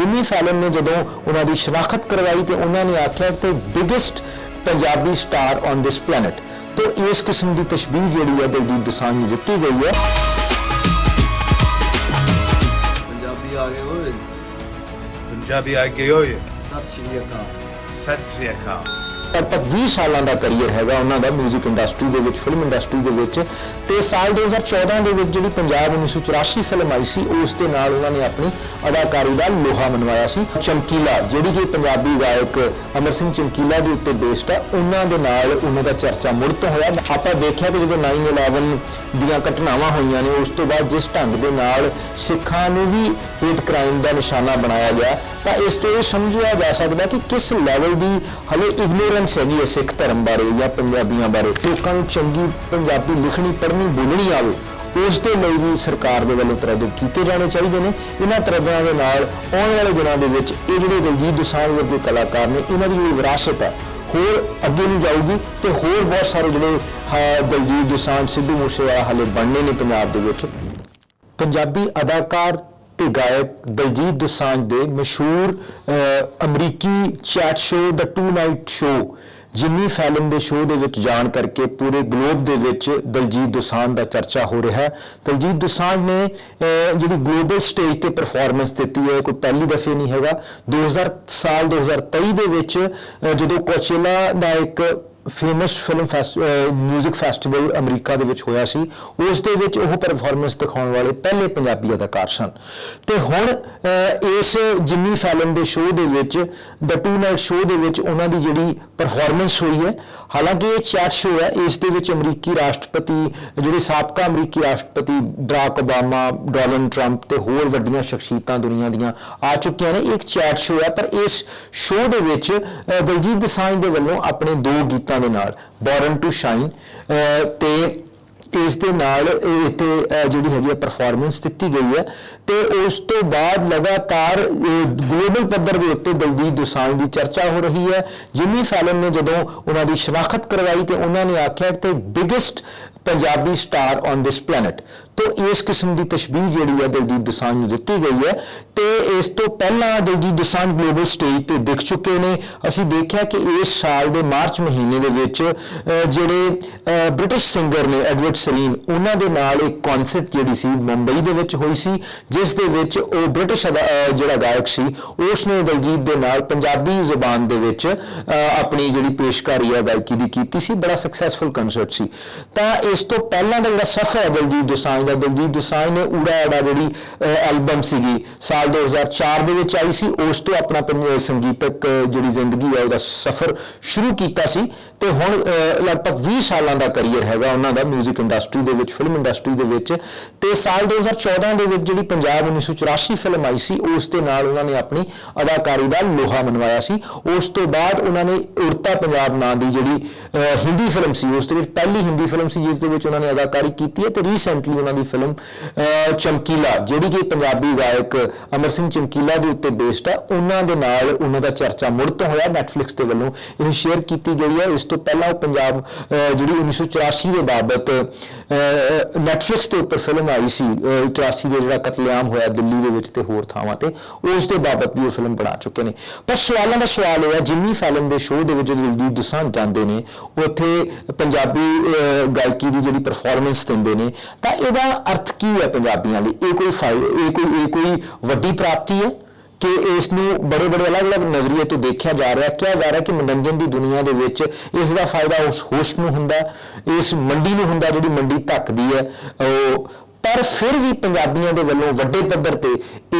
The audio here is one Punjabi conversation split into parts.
ਜਿਮੀ ਫੈਲਨ ਨੇ ਜਦੋਂ ਉਹਨਾਂ ਦੀ ਸ਼ਨਾਖਤ ਕਰਵਾਈ ਤੇ ਉਹਨਾਂ ਨੇ ਆਖਿਆ ਕਿ biggest Punjabi star on this planet ਤੋਂ ਇਸ ਕਿਸਮ ਦੀ ਤਸ਼ਬੀਹ ਜਿਹੜੀ ਹੈ ਦਲਜੀਤ ਦੋਸਾਂਝ ਨੂੰ ਦਿੱਤੀ ਗਈ ਹੈ। ਪੰਜਾਬੀ ਆ ਗਏ ਓਏ ਪੰਜਾਬੀ ਆ ਗਏ ਹੋਏ। ਸਤਿ ਸ਼੍ਰੀ ਅਕਾਲ। ਸਤਿ ਸ੍ਰੀ ਅਕਾਲ। ਲਗਭਗ 20 ਸਾਲਾਂ ਦਾ ਕੈਰੀਅਰ ਹੈਗਾ ਉਹਨਾਂ ਦਾ 뮤직 ਇੰਡਸਟਰੀ ਦੇ ਵਿੱਚ ਫਿਲਮ ਇੰਡਸਟਰੀ ਦੇ ਵਿੱਚ ਤੇ ਸਾਲ 2014 ਦੇ ਵਿੱਚ ਜਿਹੜੀ ਪੰਜਾਬ 1984 ਫਿਲਮ ਆਈ ਸੀ, ਉਸ ਦੇ ਨਾਲ ਉਹਨਾਂ ਨੇ ਆਪਣੀ ਅਦਾਕਾਰੀ ਦਾ ਲੋਹਾ ਮਨਵਾਇਆ ਸੀ, ਚਮਕੀਲਾ, ਜਿਹੜੀ ਕਿ ਪੰਜਾਬੀ ਗਾਇਕ ਅਮਰ ਸਿੰਘ ਚਮਕੀਲਾ ਦੇ ਉੱਤੇ ਬੇਸਡ ਹੈ ਉਹਨਾਂ ਦੇ ਨਾਲ ਉਹਨਾਂ ਦਾ ਚਰਚਾ ਮੁੜ ਤੋਂ ਹੋਇਆ। ਆਪਾਂ ਦੇਖਿਆ ਕਿ ਜਦੋਂ 9/11 ਦੀਆਂ ਘਟਨਾਵਾਂ ਹੋਈਆਂ ਨੇ, ਉਸ ਤੋਂ ਬਾਅਦ ਜਿਸ ਢੰਗ ਦੇ ਨਾਲ ਸਿੱਖਾਂ ਨੂੰ ਵੀ ਹੇਟ ਕ੍ਰਾਈਮ ਦਾ ਨਿਸ਼ਾਨਾ ਬਣਾਇਆ ਗਿਆ ਤਾਂ ਇਸ ਤੋਂ ਇਹ ਸਮਝਿਆ ਜਾ ਸਕਦਾ ਕਿ ਕਿਸ ਲੈਵਲ ਦੀ ਹਲੇ ਇਗਨੋਰੈਂਸ ਹੈਗੀ ਹੈ ਸਿੱਖ ਧਰਮ ਬਾਰੇ ਜਾਂ ਪੰਜਾਬੀਆਂ ਬਾਰੇ। ਲੋਕਾਂ ਨੂੰ ਚੰਗੀ ਪੰਜਾਬੀ ਲਿਖਣੀ ਪੜ੍ਹਨੀ ਬੋਲਣੀ ਆਵੇ ਉਸ ਦੇ ਲਈ ਵੀ ਸਰਕਾਰ ਦੇ ਵੱਲੋਂ ਤਰੱਦਦ ਕੀਤੇ ਜਾਣੇ ਚਾਹੀਦੇ ਨੇ। ਇਹਨਾਂ ਤਰੱਦਦਾਂ ਦੇ ਨਾਲ ਆਉਣ ਵਾਲੇ ਦਿਨਾਂ ਦੇ ਵਿੱਚ ਇਹ ਜਿਹੜੇ ਦਲਜੀਤ ਦੋਸਾਂਝ ਵਰਗੇ ਕਲਾਕਾਰ ਨੇ ਇਹਨਾਂ ਦੀ ਜਿਹੜੀ ਵਿਰਾਸਤ ਹੈ। ਹੋਰ ਅੱਗੇ ਨੂੰ ਜਾਊਗੀ ਤੇ ਹੋਰ ਬਹੁਤ ਸਾਰੇ ਜਿਹੜੇ ਹਾਂ, ਦਲਜੀਤ ਦੋਸਾਂਝ ਸਿੱਧੂ ਮੂਸੇਵਾਲਾ ਹਲੇ ਬਣਨੇ ਨੇ ਪੰਜਾਬ ਦੇ ਵਿੱਚ। ਪੰਜਾਬੀ ਅਦਾਕਾਰ ਤੇ ਗਾਇਕ ਦਲਜੀਤ ਦੋਸਾਂਝ ਦੇ ਮਸ਼ਹੂਰ ਅਮਰੀਕੀ ਚੈਟ ਸ਼ੋਅ ਦਾ tonight show Jimmy Fallon ਦੇ ਸ਼ੋਅ ਦੇ ਵਿੱਚ ਜਾਣ ਕਰਕੇ ਪੂਰੇ ਗਲੋਬ ਦੇ ਵਿੱਚ ਦਲਜੀਤ ਦੋਸਾਂਝ ਦਾ ਚਰਚਾ ਹੋ ਰਿਹਾ ਹੈ। ਦਲਜੀਤ ਦੋਸਾਂਝ ਨੇ ਜਿਹੜੀ ਗਲੋਬਲ ਸਟੇਜ ਤੇ ਪਰਫਾਰਮੈਂਸ ਦਿੱਤੀ ਹੈ ਕੋਈ ਪਹਿਲੀ ਦਫੇ ਨਹੀਂ ਹੈਗਾ। 2000 ਸਾਲ 2023 ਦੇ ਵਿੱਚ ਜਦੋਂ ਕੋਚੇਲਾ ਦਾ ਇੱਕ ਫੇਮਸ ਫਿਲਮ ਮਿਊਜ਼ਿਕ ਫੈਸਟੀਵਲ ਅਮਰੀਕਾ ਦੇ ਵਿੱਚ ਹੋਇਆ ਸੀ। ਉਸ ਦੇ ਵਿੱਚ ਉਹ ਪਰਫਾਰਮੈਂਸ ਦਿਖਾਉਣ ਵਾਲੇ ਪਹਿਲੇ ਪੰਜਾਬੀ ਅਦਾਕਾਰ ਸਨ। ਤੇ ਹੁਣ ਇਸ ਜਿਮੀ ਫੈਲਨ ਦੇ ਸ਼ੋਅ ਦੇ ਵਿੱਚ ਦ ਟੂ ਨਾਈਟ ਸ਼ੋਅ ਦੇ ਵਿੱਚ ਉਹਨਾਂ ਦੀ ਜਿਹੜੀ ਪਰਫਾਰਮੈਂਸ ਹੋਈ ਹੈ ਹਾਲਾਂਕਿ ਇਹ ਚੈਟ ਸ਼ੋਅ ਹੈ, ਇਸ ਦੇ ਵਿੱਚ ਅਮਰੀਕੀ ਰਾਸ਼ਟਰਪਤੀ, ਜਿਹੜੇ ਸਾਬਕਾ ਅਮਰੀਕੀ ਰਾਸ਼ਟਰਪਤੀ ਬਰਾਕ ਓਬਾਮਾ, ਡੋਨਲਡ ਟਰੰਪ ਤੇ ਹੋਰ ਵੱਡੀਆਂ ਸ਼ਖਸੀਅਤਾਂ ਦੁਨੀਆ ਦੀਆਂ ਆ ਚੁੱਕੀਆਂ ਨੇ, ਇਹ ਇੱਕ ਚੈਟ ਸ਼ੋਅ ਹੈ, ਪਰ ਇਸ ਸ਼ੋਅ ਦੇ ਵਿੱਚ ਦਲਜੀਤ ਦੋਸਾਂਝ ਦੇ ਵੱਲੋਂ ਆਪਣੇ ਦੋ ਗੀਤਾਂ ਦੇ ਨਾਲ ਬੋਰਨ ਟੂ ਸ਼ਾਈਨ ਤੇ ਇਸ ਦੇ ਨਾਲ ਇਹ ਇੱਥੇ ਜਿਹੜੀ ਹੈਗੀ ਹੈ ਪਰਫਾਰਮੈਂਸ ਦਿੱਤੀ ਗਈ ਹੈ। ਤੇ ਉਸ ਤੋਂ ਬਾਅਦ ਲਗਾਤਾਰ ਗਲੋਬਲ ਪੱਧਰ ਦੇ ਉੱਤੇ ਦਲਜੀਤ ਦੋਸਾਂਝ ਦੀ ਚਰਚਾ ਹੋ ਰਹੀ ਹੈ। ਜਿਮੀ ਫੈਲਨ ਨੇ ਜਦੋਂ ਉਹਨਾਂ ਦੀ ਸ਼ਨਾਖਤ ਕਰਵਾਈ ਤੇ ਉਹਨਾਂ ਨੇ ਆਖਿਆ ਕਿ biggest Punjabi star on this planet ਤੋਂ ਇਸ ਕਿਸਮ ਦੀ ਤਸ਼ਬੀਹ ਜਿਹੜੀ ਹੈ ਦਲਜੀਤ ਦੋਸਾਂਝ ਨੂੰ ਦਿੱਤੀ ਗਈ ਹੈ ਤੇ ਇਸ ਤੋਂ ਪਹਿਲਾਂ ਦਲਜੀਤ ਦੋਸਾਂਝ ਗਲੋਬਲ ਸਟੇਜ ਤੇ ਦਿਖ ਚੁੱਕੇ ਨੇ। ਅਸੀਂ ਦੇਖਿਆ ਕਿ ਇਸ ਸਾਲ ਦੇ ਮਾਰਚ ਮਹੀਨੇ ਦੇ ਵਿੱਚ ਜਿਹੜੇ ਬ੍ਰਿਟਿਸ਼ ਸਿੰਗਰ ਨੇ ਐਡਵਰਡ ਸਲੀਨ, ਉਹਨਾਂ ਦੇ ਨਾਲ ਇੱਕ ਕਨਸਰਟ ਜਿਹੜੀ ਸੀ ਮੁੰਬਈ ਦੇ ਵਿੱਚ ਹੋਈ ਸੀ, ਜਿਸ ਦੇ ਵਿੱਚ ਉਹ ਬ੍ਰਿਟਿਸ਼ ਜਿਹੜਾ ਗਾਇਕ ਸੀ ਉਸ ਨੇ ਦਲਜੀਤ ਦੇ ਨਾਲ ਪੰਜਾਬੀ ਜ਼ੁਬਾਨ ਦੇ ਵਿੱਚ ਆਪਣੀ ਜਿਹੜੀ ਪੇਸ਼ਕਾਰੀ ਹੈ, ਗਾਇਕੀ ਦੀ ਕੀਤੀ ਸੀ। ਬੜਾ ਸਕਸੈਸਫੁਲ ਕਨਸਰਟ ਸੀ। ਤਾਂ ਇਸ ਤੋਂ ਪਹਿਲਾਂ ਦਾ ਜਿਹੜਾ ਸਫ਼ਰ ਹੈ ਦਲਜੀਤ ਦੋਸਾਂਝ ਦਾ ਦਲਜੀਤ ਦੋਸਾਂਝ ਨੇ ਊੜਾ ਐੜਾ ਜਿਹੜੀ ਐਲਬਮ ਸੀਗੀ ਸਾਲ 2004 ਦੇ ਵਿੱਚ ਆਈ ਸੀ ਉਸ ਤੋਂ ਆਪਣਾ ਸੰਗੀਤਕ ਜਿਹੜੀ ਜ਼ਿੰਦਗੀ ਹੈ ਉਹਦਾ ਸਫ਼ਰ ਸ਼ੁਰੂ ਕੀਤਾ ਸੀ ਤੇ ਹੁਣ ਲਗਭਗ 20 ਸਾਲਾਂ ਦਾ ਕੈਰੀਅਰ ਹੈਗਾ ਉਹਨਾਂ ਦਾ 뮤직 ਇੰਡਸਟਰੀ ਦੇ ਵਿੱਚ ਫਿਲਮ ਇੰਡਸਟਰੀ ਦੇ ਵਿੱਚ ਤੇ ਸਾਲ 2014 ਦੇ ਵਿੱਚ ਜਿਹੜੀ ਪੰਜਾਬ 1984 ਫਿਲਮ ਆਈ ਸੀ ਉਸ ਦੇ ਨਾਲ ਉਹਨਾਂ ਨੇ ਆਪਣੀ ਅਦਾਕਾਰੀ ਦਾ ਲੋਹਾ ਮਨਵਾਇਆ ਸੀ। ਉਸ ਤੋਂ ਬਾਅਦ ਉਹਨਾਂ ਨੇ ਉੜਤਾ ਪੰਜਾਬ ਨਾਂ ਦੀ ਜਿਹੜੀ ਅਹ, ਹਿੰਦੀ ਫਿਲਮ ਸੀ ਉਸ ਦੇ ਵਿੱਚ ਪਹਿਲੀ ਹਿੰਦੀ ਫਿਲਮ ਸੀ ਜਿਸ ਦੇ ਵਿੱਚ ਉਹਨਾਂ ਨੇ ਅਦਾਕਾਰੀ ਕੀਤੀ ਹੈ ਤੇ ਰੀਸੈਂਟਲੀ ਉਹਨਾਂ ਦੀ ਫਿਲਮ ਅਹ, ਚਮਕੀਲਾ ਜਿਹੜੀ ਕਿ ਪੰਜਾਬੀ ਗਾਇਕ ਅਮਰ ਸਿੰਘ ਚਮਕੀਲਾ ਦੇ ਉੱਤੇ ਬੇਸਡ ਆ ਉਹਨਾਂ ਦੇ ਨਾਲ ਉਹਨਾਂ ਦਾ ਚਰਚਾ ਮੁੜ ਤੋਂ ਹੋਇਆ Netflix ਦੇ ਵੱਲੋਂ। ਇਹ ਸ਼ੇਅਰ ਕੀਤੀ ਗਈ ਹੈ ਇਸ ਤੋਂ ਪਹਿਲਾਂ ਉਹ ਪੰਜਾਬ ਅਹ, ਜਿਹੜੀ 1984 ਦੇ ਬਾਬਤ ਨੈਟਫਲਿਕਸ ਦੇ ਉੱਪਰ ਫਿਲਮ ਆਈ ਸੀ ਅਹ, 84 ਦੇ ਜਿਹੜਾ ਕਤਲੇਆਮ ਹੋਇਆ ਦਿੱਲੀ ਦੇ ਵਿੱਚ ਤੇ ਹੋਰ ਥਾਵਾਂ ਤੇ ਉਸ ਦੇ ਬਾਬਤ ਵੀ ਉਹ ਫਿਲਮ ਬਣਾ ਚੁੱਕੇ ਨੇ। ਪਰ ਸਵਾਲਾਂ ਦਾ ਸਵਾਲ ਇਹ ਹੈ ਜਿਮੀ ਫੈਲਨ ਦੇ ਸ਼ੋਅ ਦੇ ਵਿੱਚ ਜਦੋਂ ਦਿਲਜੀਤ ਦੋਸਾਂਝ ਜਾਂਦੇ ਨੇ ਉੱਥੇ ਪੰਜਾਬੀ ਗਾਇਕੀ ਦੀ ਜਿਹੜੀ ਪਰਫਾਰਮੈਂਸ ਦਿੰਦੇ ਨੇ ਤਾਂ ਇਹਦਾ ਅਰਥ ਕੀ ਹੈ ਪੰਜਾਬੀਆਂ ਲਈ? ਇਹ ਕੋਈ ਫਾਇ ਇਹ ਕੋਈ ਇਹ ਕੋਈ ਵੱਡੀ ਪ੍ਰਾਪਤੀ ਹੈ? ਕਿ ਇਸ ਨੂੰ ਬੜੇ ਬੜੇ ਅਲੱਗ-ਅਲੱਗ ਨਜ਼ਰੀਏ ਤੋਂ ਦੇਖਿਆ ਜਾ ਰਿਹਾ, ਕਿਹਾ ਜਾ ਰਿਹਾ ਕਿ ਮਨੋਰੰਜਨ ਦੀ ਦੁਨੀਆ ਦੇ ਵਿੱਚ ਇਸ ਦਾ ਫਾਇਦਾ ਉਸ ਹੋਸਟ ਨੂੰ ਹੁੰਦਾ, ਇਸ ਮੰਡੀ ਨੂੰ ਹੁੰਦਾ ਜਿਹੜੀ ਮੰਡੀ ਧੱਕਦੀ ਹੈ। ਉਹ ਪਰ ਫਿਰ ਵੀ ਪੰਜਾਬੀਆਂ ਦੇ ਵੱਲੋਂ ਵੱਡੇ ਪੱਧਰ ਤੇ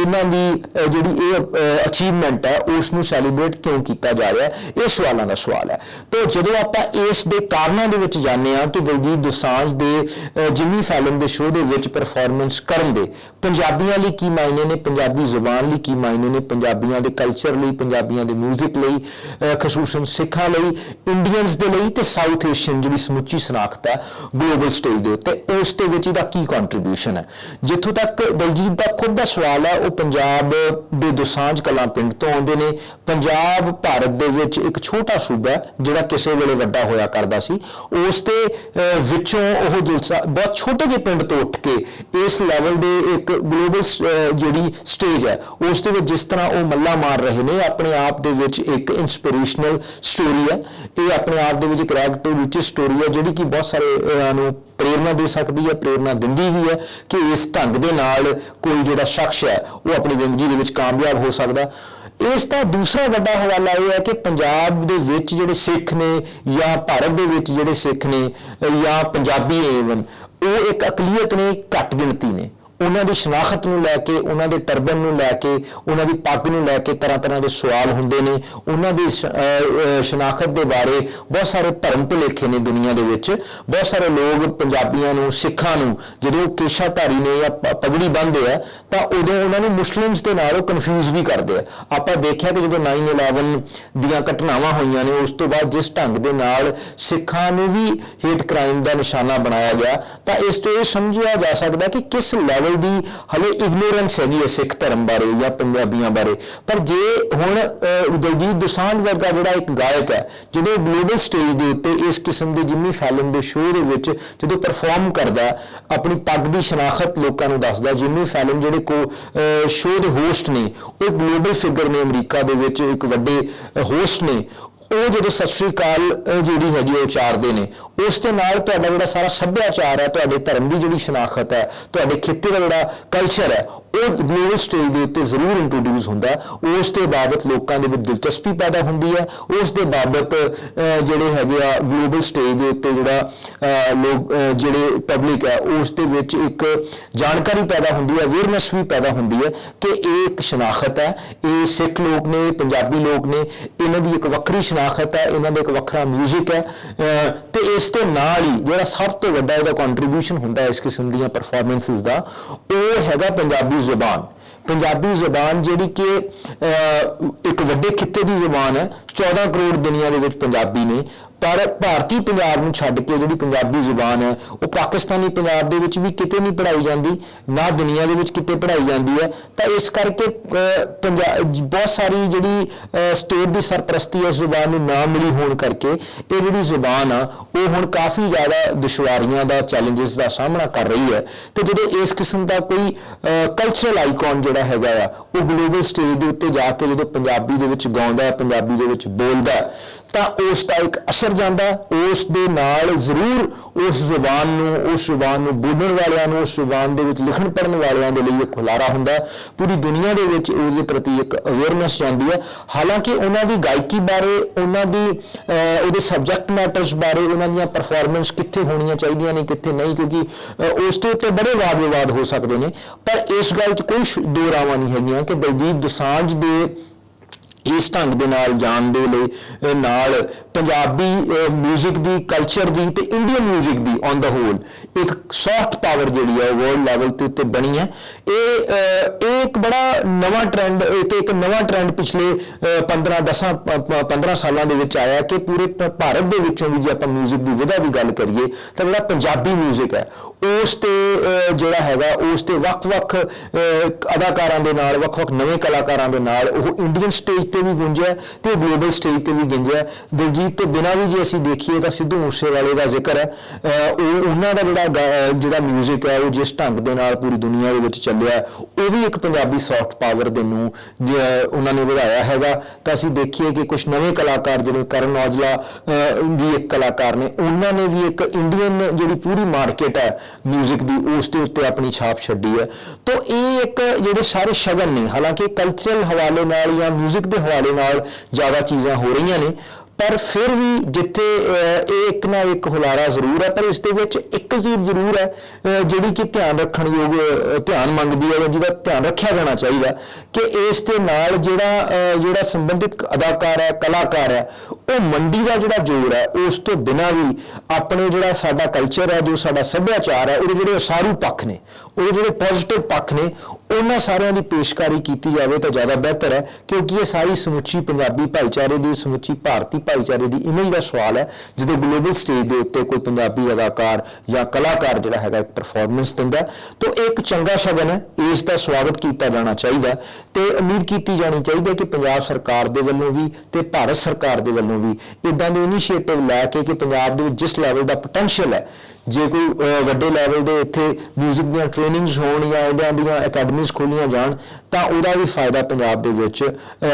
ਇਹਨਾਂ ਦੀ ਜਿਹੜੀ ਇਹ ਅਚੀਵਮੈਂਟ ਹੈ ਉਸ ਨੂੰ ਸੈਲੀਬ੍ਰੇਟ ਕਿਉਂ ਕੀਤਾ ਜਾ ਰਿਹਾ ਹੈ? ਇਹ ਸਵਾਲਾਂ ਦਾ ਸਵਾਲ ਹੈ। ਤੇ ਜਦੋਂ ਆਪਾਂ ਇਸ ਦੇ ਕਾਰਨਾਂ ਦੇ ਵਿੱਚ ਜਾਣਦੇ ਹਾਂ ਕਿ ਦਲਜੀਤ ਦੋਸਾਂਝ ਦੇ ਅਹ, ਜਿਮੀ ਫੈਲਨ ਦੇ ਸ਼ੋਅ ਦੇ ਵਿੱਚ ਪਰਫਾਰਮੈਂਸ ਕਰਨ ਦੇ ਪੰਜਾਬੀਆਂ ਲਈ ਕੀ ਮਾਇਨੇ ਨੇ? ਪੰਜਾਬੀ ਜ਼ੁਬਾਨ ਲਈ ਕੀ ਮਾਇਨੇ ਨੇ? ਪੰਜਾਬੀਆਂ ਦੇ ਕਲਚਰ ਲਈ ਪੰਜਾਬੀਆਂ ਦੇ 뮤직 ਲਈ ਅਹ, ਖਸੂਸਨ ਸਿੱਖਾਂ ਲਈ ਇੰਡੀਅਨਸ ਦੇ ਲਈ ਤੇ ਸਾਊਥ ਏਸ਼ੀਅਨ ਜਿਹੜੀ ਸਮੁੱਚੀ ਸਨਾਖਤ ਹੈ ਗਲੋਬਲ ਸਟੇਜ ਦੇ ਉੱਤੇ ਉਸ ਦੇ ਵਿੱਚ ਇਹਦਾ ਕੀ ਕੰਟਰੀਬਿਊਸ਼ਨ ਕੰਟਰੀਬਿਊਸ਼ਨ ਹੈ। ਜਿੱਥੋਂ ਤੱਕ ਦਲਜੀਤ ਦਾ ਖੁਦ ਦਾ ਸਵਾਲ ਹੈ, ਉਹ ਪੰਜਾਬ ਦੇ ਦੋਸਾਂਝ ਕਲਾਂ ਪਿੰਡ ਤੋਂ ਆਉਂਦੇ ਨੇ। ਪੰਜਾਬ ਭਾਰਤ ਦੇ ਵਿੱਚ ਇੱਕ ਛੋਟਾ ਸੂਬਾ ਜਿਹੜਾ ਕਿਸੇ ਵੇਲੇ ਵੱਡਾ ਹੋਇਆ ਕਰਦਾ ਸੀ। ਉਸ ਦੇ ਵਿੱਚੋਂ ਉਹ ਬਹੁਤ ਛੋਟੇ ਜਿਹੇ ਪਿੰਡ ਤੋਂ ਉੱਠ ਕੇ ਇਸ ਲੈਵਲ ਦੇ ਇੱਕ ਗਲੋਬਲ ਜਿਹੜੀ ਸਟੇਜ ਹੈ, ਉਸ ਦੇ ਵਿੱਚ ਜਿਸ ਤਰ੍ਹਾਂ ਉਹ ਮੱਲਾ ਮਾਰ ਰਹੇ ਨੇ, ਆਪਣੇ ਆਪ ਦੇ ਵਿੱਚ ਇੱਕ ਇਨਸਪੀਰੇਸ਼ਨਲ ਸਟੋਰੀ ਹੈ। ਇਹ ਆਪਣੇ ਆਪ ਦੇ ਵਿੱਚ ਇੱਕ ਰੈਗ ਟੂ ਰਿਚਸ ਸਟੋਰੀ ਹੈ, ਜਿਹੜੀ ਕਿ ਬਹੁਤ ਸਾਰੇ ਨੂੰ ਪ੍ਰੇਰਨਾ ਦੇ ਸਕਦੀ ਹੈ, ਪ੍ਰੇਰਨਾ ਦਿੰਦੀ ਵੀ ਹੈ ਕਿ ਇਸ ਢੰਗ ਦੇ ਨਾਲ ਕੋਈ ਜਿਹੜਾ ਸ਼ਖਸ ਹੈ, ਉਹ ਆਪਣੀ ਜ਼ਿੰਦਗੀ ਦੇ ਵਿੱਚ ਕਾਮਯਾਬ ਹੋ ਸਕਦਾ। ਇਸ ਦਾ ਦੂਸਰਾ ਵੱਡਾ ਹਵਾਲਾ ਇਹ ਹੈ ਕਿ ਪੰਜਾਬ ਦੇ ਵਿੱਚ ਜਿਹੜੇ ਸਿੱਖ ਨੇ ਜਾਂ ਭਾਰਤ ਦੇ ਵਿੱਚ ਜਿਹੜੇ ਸਿੱਖ ਨੇ ਜਾਂ ਪੰਜਾਬੀ ਨੇ ਇਵਨ ਉਹ ਇੱਕ ਅਕਲੀਅਤ ਨੇ, ਘੱਟ ਗਿਣਤੀ ਨੇ। ਉਹਨਾਂ ਦੀ ਸ਼ਨਾਖਤ ਨੂੰ ਲੈ ਕੇ, ਉਹਨਾਂ ਦੇ ਟਰਬਨ ਨੂੰ ਲੈ ਕੇ, ਉਹਨਾਂ ਦੀ ਪੱਗ ਨੂੰ ਲੈ ਕੇ ਤਰ੍ਹਾਂ ਤਰ੍ਹਾਂ ਦੇ ਸਵਾਲ ਹੁੰਦੇ ਨੇ। ਉਹਨਾਂ ਦੀ ਸ਼ਨਾਖਤ ਦੇ ਬਾਰੇ ਬਹੁਤ ਸਾਰੇ ਧਰਮ ਭੁਲੇਖੇ ਨੇ ਦੁਨੀਆ ਦੇ ਵਿੱਚ। ਬਹੁਤ ਸਾਰੇ ਲੋਕ ਪੰਜਾਬੀਆਂ ਨੂੰ, ਸਿੱਖਾਂ ਨੂੰ, ਜਦੋਂ ਉਹ ਕੇਸ਼ਾਧਾਰੀ ਨੇ ਜਾਂ ਪਗੜੀ ਬੰਨ੍ਹਦੇ ਆ, ਤਾਂ ਉਦੋਂ ਉਹਨਾਂ ਨੂੰ ਮੁਸਲਿਮਸ ਦੇ ਨਾਲ ਉਹ ਕਨਫਿਊਜ਼ ਵੀ ਕਰਦੇ ਆ। ਆਪਾਂ ਦੇਖਿਆ ਕਿ ਜਦੋਂ 9/11 ਦੀਆਂ ਘਟਨਾਵਾਂ ਹੋਈਆਂ ਨੇ, ਉਸ ਤੋਂ ਬਾਅਦ ਜਿਸ ਢੰਗ ਦੇ ਨਾਲ ਸਿੱਖਾਂ ਨੂੰ ਵੀ ਹੇਟ ਕ੍ਰਾਈਮ ਦਾ ਨਿਸ਼ਾਨਾ ਬਣਾਇਆ ਗਿਆ, ਤਾਂ ਇਸ ਤੋਂ ਇਹ ਸਮਝਿਆ ਜਾ ਸਕਦਾ ਕਿ ਕਿਸ ਲੈਵਲ ਦੀ ਹਲੇ ਇਗਨੋਰੈਂਸ ਹੈਗੀ ਹੈ ਸਿੱਖ ਧਰਮ ਬਾਰੇ ਜਾਂ ਪੰਜਾਬੀਆਂ ਬਾਰੇ। ਪਰ ਜੇ ਹੁਣ ਦਲਜੀਤ ਦੋਸਾਂਝ ਵਰਗਾ ਜਿਹੜਾ ਇੱਕ ਗਾਇਕ ਹੈ, ਜਦੋਂ ਗਲੋਬਲ ਸਟੇਜ ਦੇ ਉੱਤੇ ਇਸ ਕਿਸਮ ਦੇ ਜਿੰਮੀ ਫੈਲਨ ਦੇ ਸ਼ੋਅ ਦੇ ਵਿੱਚ ਜਦੋਂ ਪਰਫਾਰਮ ਕਰਦਾ, ਆਪਣੀ ਪੱਗ ਦੀ ਸ਼ਨਾਖਤ ਲੋਕਾਂ ਨੂੰ ਦੱਸਦਾ, ਜਿੰਮੀ ਫੈਲਨ ਜਿਹੜੇ ਕੋ ਸ਼ੋਅ ਦੇ ਹੋਸਟ ਨੇ, ਉਹ ਗਲੋਬਲ ਫਿਗਰ ਨੇ ਅਮਰੀਕਾ ਦੇ ਵਿੱਚ ਇੱਕ ਵੱਡੇ ਹੋਸਟ ਨੇ ਉਹ ਜਦੋਂ ਸਤਿ ਸ੍ਰੀ ਅਕਾਲ ਜਿਹੜੀ ਹੈਗੀ ਉਹ ਉਚਾਰਦੇ ਨੇ। ਉਸ ਦੇ ਨਾਲ ਤੁਹਾਡਾ ਜਿਹੜਾ ਸਾਰਾ ਸੱਭਿਆਚਾਰ ਹੈ, ਤੁਹਾਡੇ ਧਰਮ ਦੀ ਜਿਹੜੀ ਸ਼ਨਾਖਤ ਹੈ, ਤੁਹਾਡੇ ਖਿੱਤੇ ਦਾ ਜਿਹੜਾ ਕਲਚਰ ਹੈ, ਉਹ ਗਲੋਬਲ ਸਟੇਜ ਦੇ ਉੱਤੇ ਜ਼ਰੂਰ ਇੰਟਰੋਡਿਊਸ ਹੁੰਦਾ ਉਸ ਦੇ ਬਾਬਤ ਲੋਕਾਂ ਦੇ ਵਿੱਚ ਦਿਲਚਸਪੀ ਪੈਦਾ ਹੁੰਦੀ ਹੈ। ਉਸ ਦੇ ਬਾਬਤ ਜਿਹੜੇ ਹੈਗੇ ਆ ਗਲੋਬਲ ਸਟੇਜ ਦੇ ਉੱਤੇ ਜਿਹੜਾ ਲੋਕ ਜਿਹੜੇ ਪਬਲਿਕ ਹੈ, ਉਸ ਦੇ ਵਿੱਚ ਇੱਕ ਜਾਣਕਾਰੀ ਪੈਦਾ ਹੁੰਦੀ ਹੈ ਅਵੇਅਰਨੈਸ ਵੀ ਪੈਦਾ ਹੁੰਦੀ ਹੈ ਕਿ ਇਹ ਇੱਕ ਸ਼ਨਾਖਤ ਹੈ। ਇਹ ਸਿੱਖ ਲੋਕ ਨੇ, ਪੰਜਾਬੀ ਲੋਕ ਨੇ, ਇਹਨਾਂ ਦੀ ਇੱਕ ਵੱਖਰੀ ਸ਼ਨਾਖਤ ਹੈ, ਇਹਨਾਂ ਦਾ ਇੱਕ ਵੱਖਰਾ 뮤직 ਹੈ ਤੇ ਇਸ ਦੇ ਨਾਲ ਹੀ ਜਿਹੜਾ ਸਭ ਤੋਂ ਵੱਡਾ ਇਹਦਾ ਕੰਟਰੀਬਿਊਸ਼ਨ ਹੁੰਦਾ ਹੈ ਇਸ ਕਿਸਮ ਦੀਆਂ ਪਰਫਾਰਮੈਂਸਿਸ ਦਾ, ਉਹ ਹੈਗਾ ਪੰਜਾਬੀ ਜ਼ੁਬਾਨ। ਪੰਜਾਬੀ ਜ਼ੁਬਾਨ ਜਿਹੜੀ ਕਿ ਇੱਕ ਵੱਡੇ ਖਿੱਤੇ ਦੀ ਜ਼ੁਬਾਨ ਹੈ 14 ਕਰੋੜ ਦੁਨੀਆ ਦੇ ਵਿੱਚ ਪੰਜਾਬੀ ਨੇ ਪਰ ਭਾਰਤੀ ਪੰਜਾਬ ਨੂੰ ਛੱਡ ਕੇ ਜਿਹੜੀ ਪੰਜਾਬੀ ਜ਼ੁਬਾਨ ਹੈ ਉਹ ਪਾਕਿਸਤਾਨੀ ਪੰਜਾਬ ਦੇ ਵਿੱਚ ਵੀ ਕਿਤੇ ਨਹੀਂ ਪੜ੍ਹਾਈ ਜਾਂਦੀ ਨਾ ਦੁਨੀਆ ਦੇ ਵਿੱਚ ਕਿਤੇ ਪੜ੍ਹਾਈ ਜਾਂਦੀ ਹੈ। ਤਾਂ ਇਸ ਕਰਕੇ ਅਹ, ਬਹੁਤ ਸਾਰੀ ਜਿਹੜੀ ਸਟੇਟ ਦੀ ਸਰਪ੍ਰਸਤੀ ਇਸ ਜ਼ੁਬਾਨ ਨੂੰ ਨਾ ਮਿਲੀ ਹੋਣ ਕਰਕੇ ਇਹ ਜਿਹੜੀ ਜ਼ੁਬਾਨ ਆ ਉਹ ਹੁਣ ਕਾਫੀ ਜ਼ਿਆਦਾ ਦੁਸ਼ਵਾਰੀਆਂ ਦਾ ਚੈਲੰਜਸ ਦਾ ਸਾਹਮਣਾ ਕਰ ਰਹੀ ਹੈ। ਤੇ ਜਦੋਂ ਇਸ ਕਿਸਮ ਦਾ ਕੋਈ ਕਲਚਰਲ ਆਈਕਨ ਜਿਹੜਾ ਹੈਗਾ ਆ ਉਹ ਗਲੋਬਲ ਸਟੇਜ ਦੇ ਉੱਤੇ ਜਾ ਕੇ ਜਦੋਂ ਪੰਜਾਬੀ ਦੇ ਵਿੱਚ ਗਾਉਂਦਾ ਹੈ ਪੰਜਾਬੀ ਦੇ ਵਿੱਚ ਬੋਲਦਾ ਤਾਂ ਉਸ ਦਾ ਇੱਕ ਅਸਰ ਜਾਂਦਾ, ਉਸ ਦੇ ਨਾਲ ਜ਼ਰੂਰ ਉਸ ਜ਼ੁਬਾਨ ਨੂੰ, ਉਸ ਜ਼ੁਬਾਨ ਨੂੰ ਬੋਲਣ ਵਾਲਿਆਂ ਨੂੰ, ਉਸ ਜ਼ੁਬਾਨ ਦੇ ਵਿੱਚ ਲਿਖਣ ਪੜ੍ਹਨ ਵਾਲਿਆਂ ਦੇ ਲਈ ਇੱਕ ਹੁਲਾਰਾ ਹੁੰਦਾ ਪੂਰੀ ਦੁਨੀਆ ਦੇ ਵਿੱਚ ਉਸ ਦੇ ਪ੍ਰਤੀ ਇੱਕ ਅਵੇਅਰਨੈਸ ਜਾਂਦੀ ਹੈ। ਹਾਲਾਂਕਿ ਉਹਨਾਂ ਦੀ ਗਾਇਕੀ ਬਾਰੇ, ਉਹਨਾਂ ਦੀ ਉਹਦੇ ਸਬਜੈਕਟ ਮੈਟਰਸ ਬਾਰੇ ਉਹਨਾਂ ਦੀਆਂ ਪਰਫਾਰਮੈਂਸ ਕਿੱਥੇ ਹੋਣੀਆਂ ਚਾਹੀਦੀਆਂ ਨੇ, ਕਿੱਥੇ ਨਹੀਂ, ਕਿਉਂਕਿ ਉਸ ਦੇ ਉੱਤੇ ਬੜੇ ਵਾਦ ਵਿਵਾਦ ਹੋ ਸਕਦੇ ਨੇ। ਪਰ ਇਸ ਗੱਲ 'ਚ ਕੋਈ ਦੋ ਰਾਵਾਂ ਨਹੀਂ ਹੈਗੀਆਂ ਕਿ ਦਲਜੀਤ ਦੋਸਾਂਝ ਦੇ ਇਸ ਢੰਗ ਦੇ ਨਾਲ ਜਾਣ ਦੇ ਲਈ ਅਹ, ਨਾਲ ਪੰਜਾਬੀ 뮤직 ਦੀ ਕਲਚਰ ਦੀ ਤੇ ਇੰਡੀਅਨ 뮤직 ਦੀ ਔਨ ਦਾ ਹੋਲ ਇੱਕ ਸੌਫਟ ਪਾਵਰ ਜਿਹੜੀ ਹੈ ਵਰਲਡ ਲੈਵਲ ਤੇ ਉੱਤੇ ਬਣੀ ਹੈ ਇਹ ਅਹ, ਇਹ ਇੱਕ ਬੜਾ ਨਵਾਂ ਟ੍ਰੈਂਡ ਤੇ ਇੱਕ ਨਵਾਂ ਟ੍ਰੈਂਡ ਪਿਛਲੇ ਅਹ, 15 10 15 ਸਾਲਾਂ ਦੇ ਵਿੱਚ ਆਇਆ ਕਿ ਪੂਰੇ ਭ- ਭਾਰਤ ਦੇ ਵਿੱਚੋਂ ਵੀ ਜੇ ਆਪਾਂ 뮤직 ਦੀ ਵਿਧਾ ਦੀ ਗੱਲ ਕਰੀਏ ਤਾਂ ਜਿਹੜਾ ਪੰਜਾਬੀ 뮤직 ਹੈ ਉਸ ਤੇ ਅਹ, ਜਿਹੜਾ ਹੈਗਾ ਉਸ ਤੇ ਵੱਖ-ਵੱਖ ਅਹ, ਅਦਾਕਾਰਾਂ ਦੇ ਨਾਲ ਵੱਖ-ਵੱਖ ਨਵੇਂ ਕਲਾਕਾਰਾਂ ਦੇ ਨਾਲ ਉਹ ਇੰਡੀਅਨ ਸਟੇਜ ਤੇ ਵੀ ਗੁੰਜਿਆ ਤੇ ਗਲੋਬਲ ਸਟੇਜ ਤੇ ਵੀ ਗੁੰਜਿਆ ਦਿਲਜੀਤ ਤੋਂ ਬਿਨਾਂ ਵੀ ਜੇ ਅਸੀਂ ਦੇਖੀਏ ਤਾਂ ਸਿੱਧੂ ਮੂਸੇਵਾਲੇ ਦਾ ਜ਼ਿਕਰ ਹੈ ਅਹ, ਉਹ ਉਹਨਾਂ ਦਾ ਜਿਹੜਾ ਗਾ- ਜਿਹੜਾ 뮤직 ਹੈ ਉਹ ਜਿਸ ਢੰਗ ਦੇ ਨਾਲ ਪੂਰੀ ਦੁਨੀਆ ਦੇ ਵਿੱਚ ਚੱਲਿਆ ਹੈ, ਉਹ ਵੀ ਇੱਕ ਪੰਜਾਬੀ ਸੌਫਟ ਪਾਵਰ ਦੇ ਨੂੰ ਜੇ ਉਹਨਾਂ ਨੇ ਵਧਾਇਆ ਹੈਗਾ ਤਾਂ ਅਸੀਂ ਦੇਖੀਏ ਕਿ ਕੁਝ ਨਵੇਂ ਕਲਾਕਾਰ ਜਿਵੇਂ ਕਰਨ ਔਜਲਾ ਅਹ, ਵੀ ਇੱਕ ਕਲਾਕਾਰ ਨੇ ਉਹਨਾਂ ਨੇ ਵੀ ਇੱਕ ਇੰਡੀਅਨ ਜਿਹੜੀ ਪੂਰੀ ਮਾਰਕੀਟ ਹੈ 뮤직 ਦੀ ਉਸ ਦੇ ਉੱਤੇ ਆਪਣੀ ਛਾਪ ਛੱਡੀ ਹੈ ਤਾਂ ਇਹ ਇੱਕ ਜਿਹੜੇ ਸਾਰੇ ਸ਼ਗਨ ਨੇ ਹਾਲਾਂਕਿ ਕਲਚਰਲ ਹਵਾਲੇ ਨਾਲ ਜਾਂ 뮤직 ਦੇ ਹਵਾਲੇ ਨਾਲ ਜ਼ਿਆਦਾ ਚੀਜ਼ਾਂ ਹੋ ਰਹੀਆਂ ਨੇ ਪਰ ਫਿਰ ਵੀ ਜਿੱਥੇ ਇਹ ਇੱਕ ਨਾ ਇੱਕ ਹੁਲਾਰਾ ਜ਼ਰੂਰ ਹੈ, ਪਰ ਇਸ ਦੇ ਵਿੱਚ ਇੱਕ ਚੀਜ਼ ਜ਼ਰੂਰ ਹੈ ਜਿਹੜੀ ਕਿ ਧਿਆਨ ਰੱਖਣ ਯੋਗ ਧਿਆਨ ਮੰਗਦੀ ਹੈ ਜਾਂ ਜਿਹਦਾ ਧਿਆਨ ਰੱਖਿਆ ਜਾਣਾ ਚਾਹੀਦਾ, ਕਿ ਇਸ ਦੇ ਨਾਲ ਜਿਹੜਾ ਜਿਹੜਾ ਸੰਬੰਧਿਤ ਅਦਾਕਾਰ ਹੈ, ਕਲਾਕਾਰ ਹੈ, ਉਹ ਮੰਡੀ ਦਾ ਜਿਹੜਾ ਜੋਰ ਹੈ, ਉਸ ਤੋਂ ਬਿਨਾਂ ਵੀ ਆਪਣੇ ਜਿਹੜਾ ਸਾਡਾ ਕਲਚਰ ਹੈ, ਜੋ ਸਾਡਾ ਸੱਭਿਆਚਾਰ ਹੈ, ਉਹਦੇ ਜਿਹੜੇ ਉਸਾਰੂ ਪੱਖ ਨੇ, ਉਹਦੇ ਜਿਹੜੇ ਪੋਜ਼ਿਟਿਵ ਪੱਖ ਨੇ ਉਹਨਾਂ ਸਾਰਿਆਂ ਦੀ ਪੇਸ਼ਕਾਰੀ ਕੀਤੀ ਜਾਵੇ ਤਾਂ ਜ਼ਿਆਦਾ ਬਿਹਤਰ ਹੈ, ਕਿਉਂਕਿ ਇਹ ਸਾਰੀ ਸਮੁੱਚੀ ਪੰਜਾਬੀ ਭਾਈਚਾਰੇ ਦੀ, ਸਮੁੱਚੀ ਭਾਰਤੀ ਭਾਈਚਾਰੇ ਦੀ ਇਮੇਜ ਦਾ ਸਵਾਲ ਹੈ, ਜਦੋਂ ਗਲੋਬਲ ਸਟੇਜ ਦੇ ਉੱਤੇ ਕੋਈ ਪੰਜਾਬੀ ਅਦਾਕਾਰ ਜਾਂ ਕਲਾਕਾਰ ਜਿਹੜਾ ਹੈਗਾ ਇੱਕ ਪਰਫਾਰਮੈਂਸ ਦਿੰਦਾ ਤਾਂ ਇਹ ਇੱਕ ਚੰਗਾ ਸ਼ਗਨ ਹੈ, ਇਸ ਦਾ ਸਵਾਗਤ ਕੀਤਾ ਜਾਣਾ ਚਾਹੀਦਾ ਹੈ। ਤੇ ਉਮੀਦ ਕੀਤੀ ਜਾਣੀ ਚਾਹੀਦੀ ਹੈ ਕਿ ਪੰਜਾਬ ਸਰਕਾਰ ਦੇ ਵੱਲੋਂ ਵੀ ਤੇ ਭਾਰਤ ਸਰਕਾਰ ਦੇ ਵੱਲੋਂ ਵੀ ਇਦਾਂ ਦੇ ਇਨੀਸ਼ੀਏਟਿਵ ਲੈ ਕੇ ਕਿ ਪੰਜਾਬ ਦੇ ਵਿੱਚ ਜਿਸ ਲੈਵਲ ਦਾ ਪੋਟੈਂਸ਼ੀਅਲ ਹੈ ਜੇ ਕੋਈ ਵੱਡੇ ਲੈਵਲ ਦੇ ਇੱਥੇ 뮤직 ਦੀਆਂ ਟ੍ਰੇਨਿੰਗਸ ਹੋਣ ਜਾਂ ਇਦਾਂ ਦੀਆਂ ਅਕੈਡਮੀਜ਼ ਖੋਲੀਆਂ ਜਾਣ, ਤਾਂ ਉਹਦਾ ਵੀ ਫਾਇਦਾ ਪੰਜਾਬ ਦੇ ਵਿੱਚ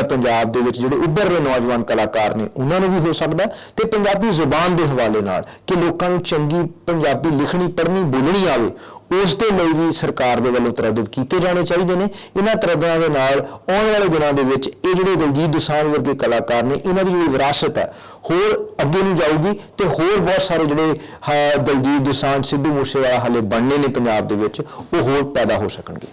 ਪੰਜਾਬ ਦੇ ਵਿੱਚ ਜਿਹੜੇ ਉੱਭਰ ਰਹੇ ਨੌਜਵਾਨ ਕਲਾਕਾਰ ਨੇ, ਉਹਨਾਂ ਨੂੰ ਵੀ ਹੋ ਸਕਦਾ ਹੈ। ਤੇ ਪੰਜਾਬੀ ਜ਼ੁਬਾਨ ਦੇ ਹਵਾਲੇ ਨਾਲ ਕਿ ਲੋਕਾਂ ਨੂੰ ਚੰਗੀ ਪੰਜਾਬੀ ਲਿਖਣੀ, ਪੜ੍ਹਨੀ, ਬੋਲਣੀ ਆਵੇ ਉਸ ਦੇ ਲਈ ਵੀ ਸਰਕਾਰ ਦੇ ਵੱਲੋਂ ਤਰੱਦਦ ਕੀਤੇ ਜਾਣੇ ਚਾਹੀਦੇ ਨੇ। ਇਹਨਾਂ ਤਰੱਦਦਾਂ ਦੇ ਨਾਲ ਆਉਣ ਵਾਲੇ ਦਿਨਾਂ ਦੇ ਵਿੱਚ ਇਹ ਜਿਹੜੇ ਦਲਜੀਤ ਦੋਸਾਂਝ ਵਰਗੇ ਕਲਾਕਾਰ ਨੇ, ਇਹਨਾਂ ਦੀ ਜਿਹੜੀ ਵਿਰਾਸਤ ਹੈ, ਹੋਰ ਅੱਗੇ ਨੂੰ ਜਾਊਗੀ ਤੇ ਹੋਰ ਬਹੁਤ ਸਾਰੇ ਜਿਹੜੇ ਦਲਜੀਤ ਦੋਸਾਂਝ, ਸਿੱਧੂ ਮੂਸੇਵਾਲਾ ਹਾਲੇ ਬਣਨੇ ਨੇ ਪੰਜਾਬ ਦੇ ਵਿੱਚ, ਉਹ ਹੋਰ ਪੈਦਾ ਹੋ ਸਕਣਗੇ।